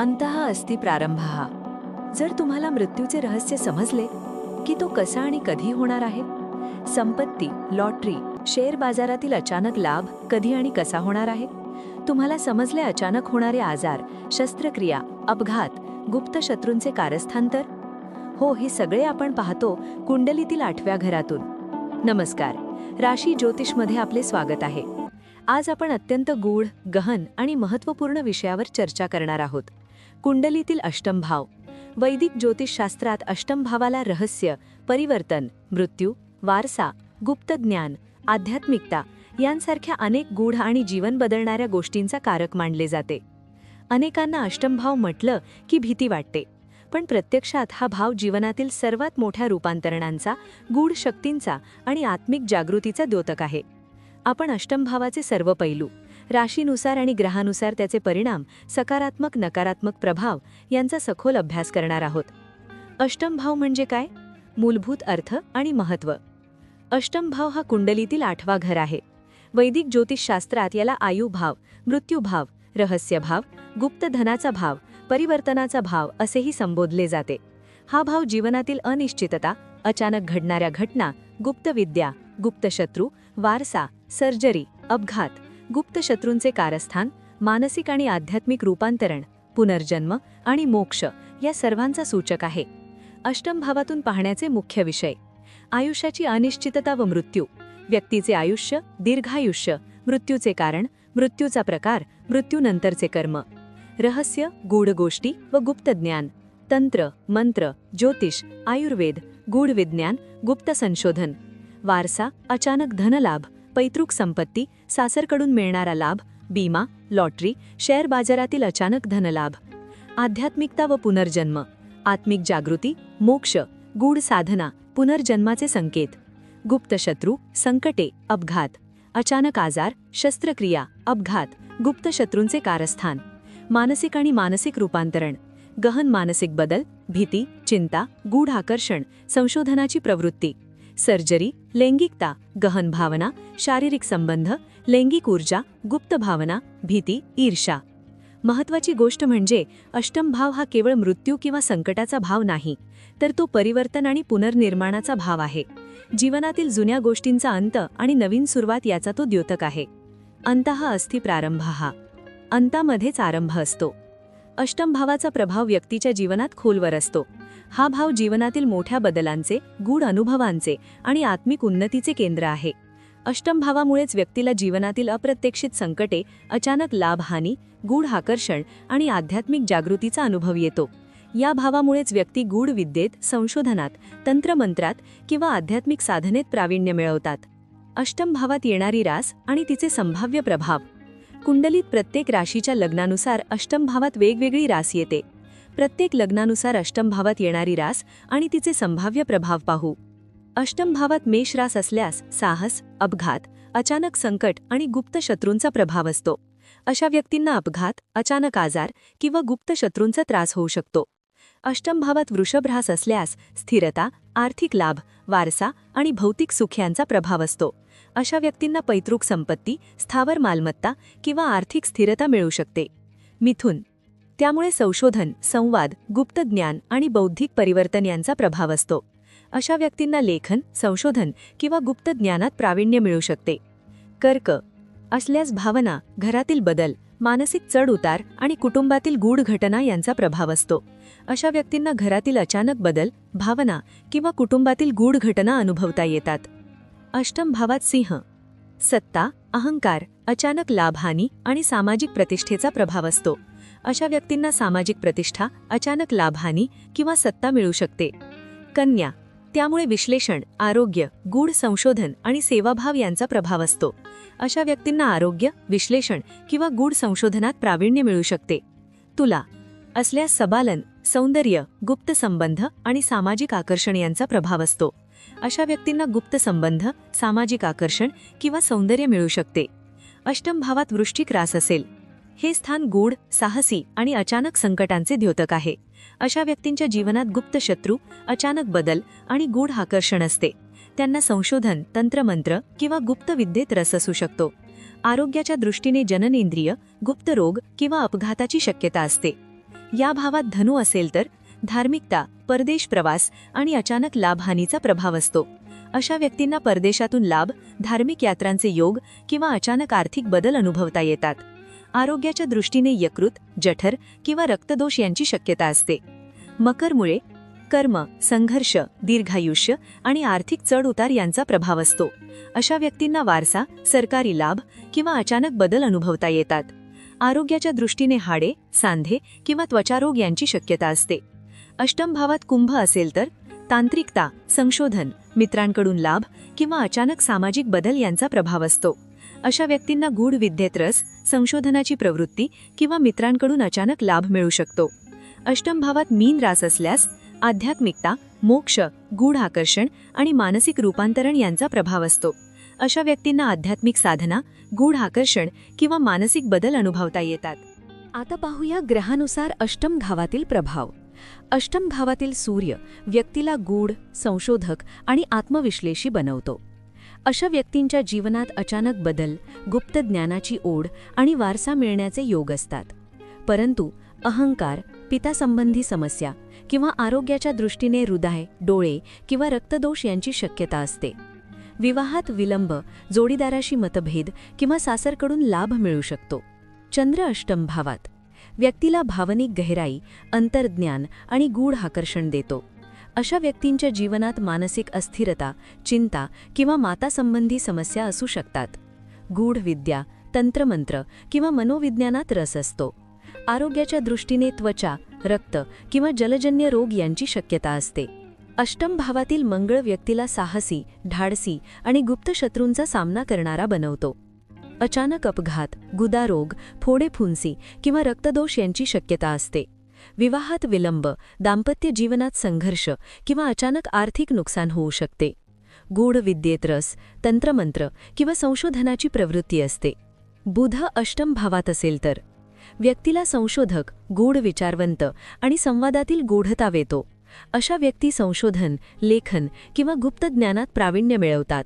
अंतः अस्ति प्रारंभः. जर तुम्हाला मृत्यूचे रहस्य समजले की तो कसा आणि कधी होणार आहे? संपत्ती लॉटरी शेअर बाजारातील अचानक लाभ कधी आणि कसा होणार आहे? तुम्हाला समजले अचानक होणारे आजार शस्त्रक्रिया अपघात गुप्त शत्रूंचे कारस्थांतर? हो हे सगळे आपण पाहतो कुंडलीतील आठव्या घरातून. नमस्कार. राशी ज्योतिषमध्ये आपले स्वागत आहे. आज आपण अत्यंत गूढ गहन आणि महत्त्वपूर्ण विषयावर चर्चा करणार आहोत. कुंडलीतील अष्टम भाव वैदिक ज्योतिषशास्त्रात अष्टम भावाला रहस्य परिवर्तन मृत्यू वारसा गुप्त ज्ञान आध्यात्मिकता यांसारख्या अनेक गूढ आणि जीवन बदलणाऱ्या गोष्टींचा कारक मानले जाते. अनेकांना अष्टम भाव म्हटलं की भीती वाटते पण प्रत्यक्षात हा भाव जीवनातील सर्वात मोठ्या रूपांतरणांचा गूढ शक्तींचा आणि आत्मिक जागृतीचा द्योतक आहे. आपण अष्टम भावाचे सर्व पैलू राशीनुसार आणि ग्रहानुसार त्याचे परिणाम सकारात्मक नकारात्मक प्रभाव यांचा सखोल अभ्यास करणार आहोत. अष्टम भाव म्हणजे काय? मूलभूत अर्थ आणि महत्त्व. अष्टम भाव हा कुंडलीतील आठवा घर आहे. वैदिक ज्योतिषशास्त्रात याला आयुभाव मृत्यूभाव रहस्यभाव गुप्त धनाचा भाव परिवर्तनाचा भाव असेही संबोधले जाते. हा भाव जीवनातील अनिश्चितता अचानक घडणाऱ्या घटना गुप्त विद्या गुप्तशत्रू वारसा सर्जरी अपघात गुप्त शत्रूंचे कारस्थान मानसिक आणि आध्यात्मिक रूपांतरण पुनर्जन्म आणि मोक्ष या सर्वांचा सूचक आहे. अष्टम भावातून पाहण्याचे मुख्य विषय. आयुष्याची अनिश्चितता व मृत्यू. व्यक्तीचे आयुष्य दीर्घायुष्य मृत्यूचे कारण मृत्यूचा प्रकार मृत्यूनंतरचे कर्म. रहस्य गूढ गोष्टी व गुप्त ज्ञान. तंत्र मंत्र ज्योतिष आयुर्वेद गूढ विज्ञान गुप्त संशोधन. वारसा अचानक धनलाभ पैतृक संपत्ती सासरकडून मिळणारा लाभ बीमा लॉटरी शेअर बाजारातील अचानक धनलाभ आध्यात्मिकता व पुनर्जन्म आत्मिक जागृती मोक्ष गूढ साधना पुनर्जन्माचे संकेत गुप्त शत्रू संकटे अपघात अचानक आजार शस्त्रक्रिया अपघात गुप्त शत्रूंचे कारस्थान मानसिक आणि मानसिक रूपांतरण गहन मानसिक बदल भीती चिंता गूढ आकर्षण संशोधनाची प्रवृत्ती. सर्जरी लैंगिकता गहन भावना शारीरिक संबंध लैंगिक ऊर्जा गुप्त भावना भीती ईर्षा महत्वाची गोष्ट म्हणजे अष्टम भाव हा केवळ मृत्यू किंवा संकटाचा भाव नाही तर तो परिवर्तन आणि पुनर्निर्माणाचा भाव आहे. जीवनातील जुन्या गोष्टींचा अंत आणि नवीन सुरुवात याचा तो द्योतक आहे. अंतः अस्ति प्रारंभ हा अंतामध्येच आरंभ असतो. अष्टम भावाचा प्रभाव व्यक्तीच्या जीवनात खोलवर असतो. हा भाव जीवनातील मोठ्या बदलांचे गूढ अनुभवांचे आणि आत्मिक उन्नतीचे केंद्र आहे. अष्टम भावामुळेच व्यक्तीला जीवनातील अप्रत्यक्षित संकटे अचानक लाभहानी गूढ आकर्षण आणि आध्यात्मिक जागृतीचा अनुभव येतो. या भावामुळेच व्यक्ती गूढ विद्येत संशोधनात तंत्रमंत्रात किंवा आध्यात्मिक साधनेत प्रावीण्य मिळवतात. अष्टम भावात येणारी रास आणि तिचे संभाव्य प्रभाव. कुंडलीत प्रत्येक राशीच्या लग्नानुसार अष्टम भावात वेगवेगळी रास येते. प्रत्येक लग्नानुसार अष्टम भावात येणारी रास आणि तिचे संभाव्य प्रभाव पाहू. अष्टम भावात मेष रास असल्यास साहस अपघात अचानक संकट आणि गुप्त शत्रूंचा प्रभाव असतो. अशा व्यक्तींना अपघात अचानक आजार किंवा गुप्त शत्रूंचा त्रास होऊ शकतो. अष्टम भावात वृषभ रास असल्यास स्थिरता आर्थिक लाभ वारसा आणि भौतिक सुख यांचा प्रभाव असतो. अशा व्यक्तींना पैतृक संपत्ती स्थावर मालमत्ता किंवा आर्थिक स्थिरता मिळू शकते. मिथुन त्यामुळे संशोधन संवाद गुप्त ज्ञान आणि बौद्धिक परिवर्तन यांचा प्रभाव असतो. अशा व्यक्तींना लेखन संशोधन किंवा गुप्त ज्ञानात प्रावीण्य मिळू शकते. कर्क असल्यास भावना घरातील बदल मानसिक चढउतार आणि कुटुंबातील गूढ घटना यांचा प्रभाव असतो. अशा व्यक्तींना घरातील अचानक बदल भावना किंवा कुटुंबातील गूढ घटना अनुभवता येतात. अष्टम भावात सिंह. सत्ता अहंकार अचानक लाभहानी आणि सामाजिक प्रतिष्ठेचा प्रभाव असतो. अशा व्यक्तींना सामाजिक प्रतिष्ठा अचानक लाभहानी किंवा सत्ता मिळू शकते. कन्या त्यामुळे विश्लेषण आरोग्य गूढ संशोधन आणि सेवाभाव यांचा प्रभाव असतो. अशा व्यक्तींना आरोग्य विश्लेषण किंवा गूढ संशोधनात प्रावीण्य मिळू शकते. तुला असल्यास सबालन सौंदर्य गुप्त संबंध आणि सामाजिक आकर्षण यांचा प्रभाव असतो. अशा व्यक्तींना गुप्त संबंध सामाजिक आकर्षण किंवा सौंदर्य मिळू शकते. अष्टम भावात वृष्टिक रास असेल. हे स्थान गूढ साहसी आणि अचानक संकटांचे द्योतक आहे. अशा व्यक्तींच्या जीवनात गुप्त शत्रू अचानक बदल आणि गूढ आकर्षण असते. त्यांना संशोधन तंत्रमंत्र किंवा गुप्त विद्येत रस असू शकतो. आरोग्याच्या दृष्टीने जननेंद्रिय गुप्त रोग किंवा अपघाताची शक्यता असते. या भावात धनु असेल तर धार्मिकता परदेश प्रवास आणि अचानक लाभहानीचा प्रभाव असतो. अशा व्यक्तींना परदेशातून लाभ धार्मिक यात्रांचे योग किंवा अचानक आर्थिक बदल अनुभवता येतात. आरोग्याच्या दृष्टीने यकृत जठर किंवा रक्तदोष यांची शक्यता असते. मकरमुळे कर्म संघर्ष दीर्घायुष्य आणि आर्थिक चढउतार यांचा प्रभाव असतो. अशा व्यक्तींना वारसा सरकारी लाभ किंवा अचानक बदल अनुभवता येतात. आरोग्याच्या दृष्टीने हाडे सांधे किंवा त्वचारोग यांची शक्यता असते. अष्टम भावात कुंभ असेल तर तांत्रिकता संशोधन मित्रांकडून लाभ किंवा अचानक सामाजिक बदल यांचा प्रभाव असतो. अशा व्यक्तींना गूढ विद्येत रस संशोधनाची प्रवृत्ती किंवा मित्रांकडून अचानक लाभ मिळू शकतो. अष्टम भावात मीन रास असल्यास आध्यात्मिकता मोक्ष गूढ आकर्षण आणि मानसिक रूपांतरण यांचा प्रभाव असतो. अशा व्यक्तींना आध्यात्मिक साधना गूढ आकर्षण किंवा मानसिक बदल अनुभवता येतात. आता पाहूया ग्रहानुसार अष्टम भावातील प्रभाव. अष्टम भावातील सूर्य व्यक्तीला गूढ संशोधक आणि आत्मविश्लेषी बनवतो. अशा व्यक्तींच्या जीवनात अचानक बदल गुप्त ज्ञानाची ओढ आणि वारसा मिळण्याचे योग असतात. परंतु अहंकार पितासंबंधी समस्या किंवा आरोग्याच्या दृष्टीने हृदय डोळे किंवा रक्तदोष यांची शक्यता असते. विवाहात विलंब जोडीदाराशी मतभेद किंवा सासरकडून लाभ मिळू शकतो. चंद्र अष्टम भावात व्यक्तीला भावनिक गहराई अंतर्ज्ञान आणि गूढ आकर्षण देतो. अशा व्यक्तींच्या जीवनात मानसिक अस्थिरता चिंता किंवा मातासंबंधी समस्या असू शकतात. गूढ विद्या तंत्रमंत्र किंवा मनोविज्ञानात रस असतो. आरोग्याच्या दृष्टीने त्वचा रक्त किंवा जलजन्य रोग यांची शक्यता असते. अष्टम भावातील मंगळ व्यक्तीला साहसी धाडसी आणि गुप्त शत्रूंचा सामना करणारा बनवतो. अचानक अपघात गुदारोग फोडे फुंसी किंवा रक्तदोष यांची शक्यता असते. विवाहात विलंब दाम्पत्य जीवनात संघर्ष किंवा अचानक आर्थिक नुकसान होऊ शकते. गूढ विद्येत रस तंत्रमंत्र किंवा संशोधनाची प्रवृत्ती असते. बुध अष्टम भावात असेल तर. व्यक्तीला संशोधक गूढ विचारवंत आणि संवादातील गूढता वेतो. अशा व्यक्ती संशोधन लेखन किंवा गुप्त ज्ञानात प्रावीण्य मिळवतात.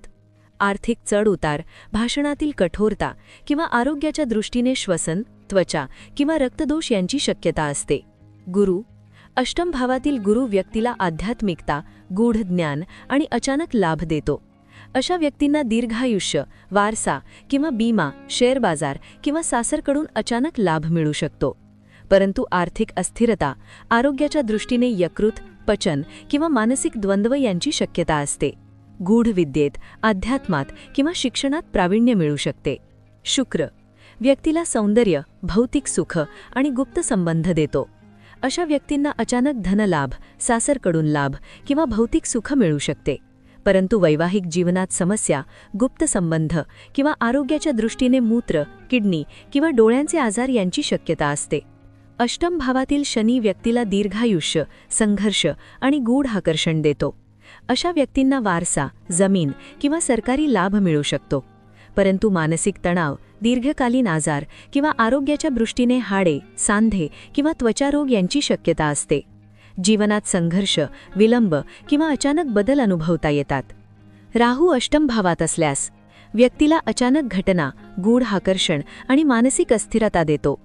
आर्थिक चढउतार भाषणातील कठोरता किंवा आरोग्याच्या दृष्टीने श्वसन त्वचा किंवा रक्तदोष यांची शक्यता असते. गुरु अष्टम भावातील गुरु व्यक्तीला आध्यात्मिकता गूढ ज्ञान आणि अचानक लाभ देतो. अशा व्यक्तींना दीर्घायुष्य वारसा किंवा बीमा शेअर बाजार किंवा सासरकडून अचानक लाभ मिळू शकतो. परंतु आर्थिक अस्थिरता आरोग्याच्या दृष्टीने यकृत पचन किंवा मानसिक द्वंद्व यांची शक्यता असते. गूढ विद्येत अध्यात्मात किंवा शिक्षणात प्रावीण्य मिळू शकते. शुक्र व्यक्तीला सौंदर्य भौतिक सुख आणि गुप्त संबंध देतो. अशा व्यक्तींना अचानक धनलाभ सासरकडून लाभ किंवा भौतिक सुख मिळू शकते. परंतु वैवाहिक जीवनात समस्या गुप्त संबंध किंवा आरोग्याच्या दृष्टीने मूत्र किडनी किंवा डोळ्यांचे आजार यांची शक्यता असते. अष्टम भावातील शनी व्यक्तीला दीर्घायुष्य संघर्ष आणि गूढ आकर्षण देतो. अशा व्यक्तींना वारसा जमीन किंवा सरकारी लाभ मिळू शकतो. परंतु मानसिक तणाव दीर्घकालीन आजार किंवा आरोग्याच्या दृष्टीने हाडे सांधे किंवा त्वचारोग यांची शक्यता असते. जीवनात संघर्ष विलंब किंवा अचानक बदल अनुभवता येतात. राहू अष्टम भावात असल्यास व्यक्तीला अचानक घटना गूढ आकर्षण आणि मानसिक अस्थिरता देतो.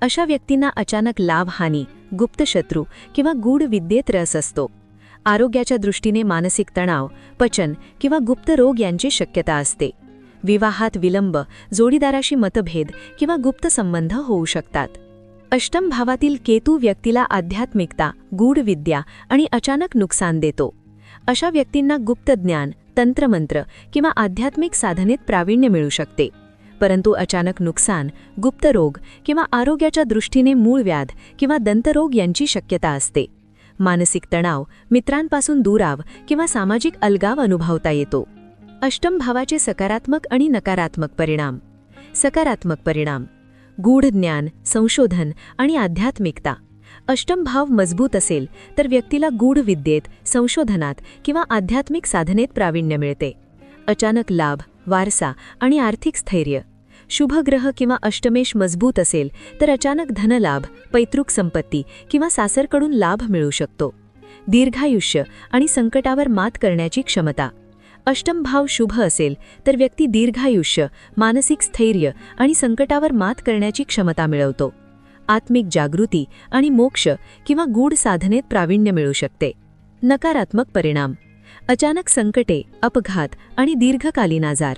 अशा व्यक्तींना अचानक लाभहानी गुप्त शत्रू किंवा गूढ विद्येत रस असतो. आरोग्याच्या दृष्टीने मानसिक तणाव पचन किंवा गुप्त रोग यांची शक्यता असते. विवाहात विलंब जोडीदाराशी मतभेद किंवा गुप्त संबंध होऊ शकतात. अष्टम भावातील केतू व्यक्तीला आध्यात्मिकता गूढ विद्या आणि अचानक नुकसान देतो. अशा व्यक्तींना गुप्त ज्ञान तंत्रमंत्र किंवा आध्यात्मिक साधनेत प्रावीण्य मिळू शकते. परंतु अचानक नुकसान गुप्त रोग किंवा आरोग्याच्या दृष्टीने मूळ व्याध किंवा दंतरोग यांची शक्यता असते. मानसिक तणाव मित्रांपासून दुराव किंवा सामाजिक अलगाव अनुभवता येतो. अष्टम भावाचे सकारात्मक आणि नकारात्मक परिणाम. सकारात्मक परिणाम. गूढ ज्ञान संशोधन आणि आध्यात्मिकता. अष्टम भाव मजबूत असेल तर व्यक्तीला गूढ विद्येत संशोधनात किंवा आध्यात्मिक साधनेत प्रावीण्य मिळते. अचानक लाभ वारसा आणि आर्थिक स्थैर्य. शुभग्रह किंवा अष्टमेश मजबूत असेल तर अचानक धनलाभ पैतृक संपत्ती किंवा सासरकडून लाभ मिळू शकतो. दीर्घायुष्य आणि संकटावर मात करण्याची क्षमता. अष्टम भाव शुभ असेल तर व्यक्ती दीर्घायुष्य मानसिक स्थैर्य आणि संकटावर मात करण्याची क्षमता मिळवतो. आत्मिक जागृती आणि मोक्ष किंवा गूढ साधनेत प्रावीण्य मिळू शकते. नकारात्मक परिणाम. अचानक संकटे अपघात आणि दीर्घकालीन आजार.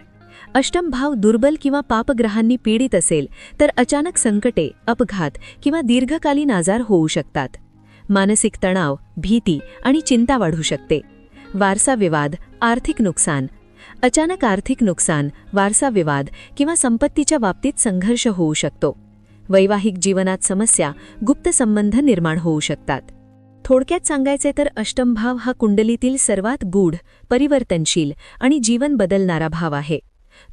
अष्टम भाव दुर्बल किंवा पापग्रहांनी पीडित असेल तर अचानक संकटे अपघात किंवा दीर्घकालीन आजार होऊ शकतात. मानसिक तणाव भीती आणि चिंता वाढू शकते. वारसा विवाद आर्थिक नुकसान. अचानक आर्थिक नुकसान वारसा विवाद किंवा संपत्तीच्या बाबतीत संघर्ष होऊ शकतो. वैवाहिक जीवनात समस्या गुप्त संबंध निर्माण होऊ शकतात. थोडक्यात सांगायचे तर अष्टमभाव हा कुंडलीतील सर्वात गूढ परिवर्तनशील आणि जीवन बदलणारा भाव आहे.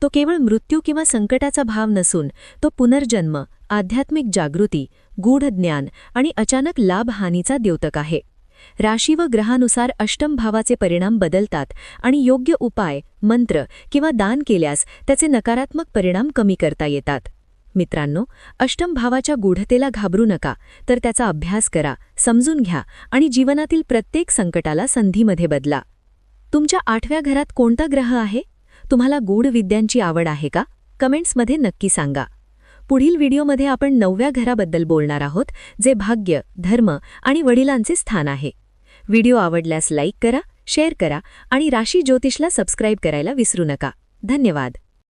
तो केवळ मृत्यू किंवा संकटाचा भाव नसून तो पुनर्जन्म आध्यात्मिक जागृती गूढ ज्ञान आणि अचानक लाभहानीचा द्योतक आहे. राशी व ग्रहानुसार अष्टम भावाचे परिणाम बदलतात आणि योग्य उपाय मंत्र किंवा दान केल्यास त्याचे नकारात्मक परिणाम कमी करता येतात. मित्रांनो अष्टम भावाच्या गूढतेला घाबरू नका तर त्याचा अभ्यास करा समजून घ्या आणि जीवनातील प्रत्येक संकटाला संधीमध्ये बदला. तुमच्या आठव्या घरात कोणता ग्रह आहे? तुम्हाला गूढ विद्यांची आवड आहे का? कमेंट्समध्ये नक्की सांगा. पुढील व्हिडिओमध्ये आपण नवव्या घराबद्दल बोलणार आहोत जे भाग्य धर्म आणि वडिलांचे स्थान आहे. व्हिडिओ आवडल्यास लाईक करा शेअर करा आणि राशी ज्योतिषला सबस्क्राईब करायला विसरू नका. धन्यवाद.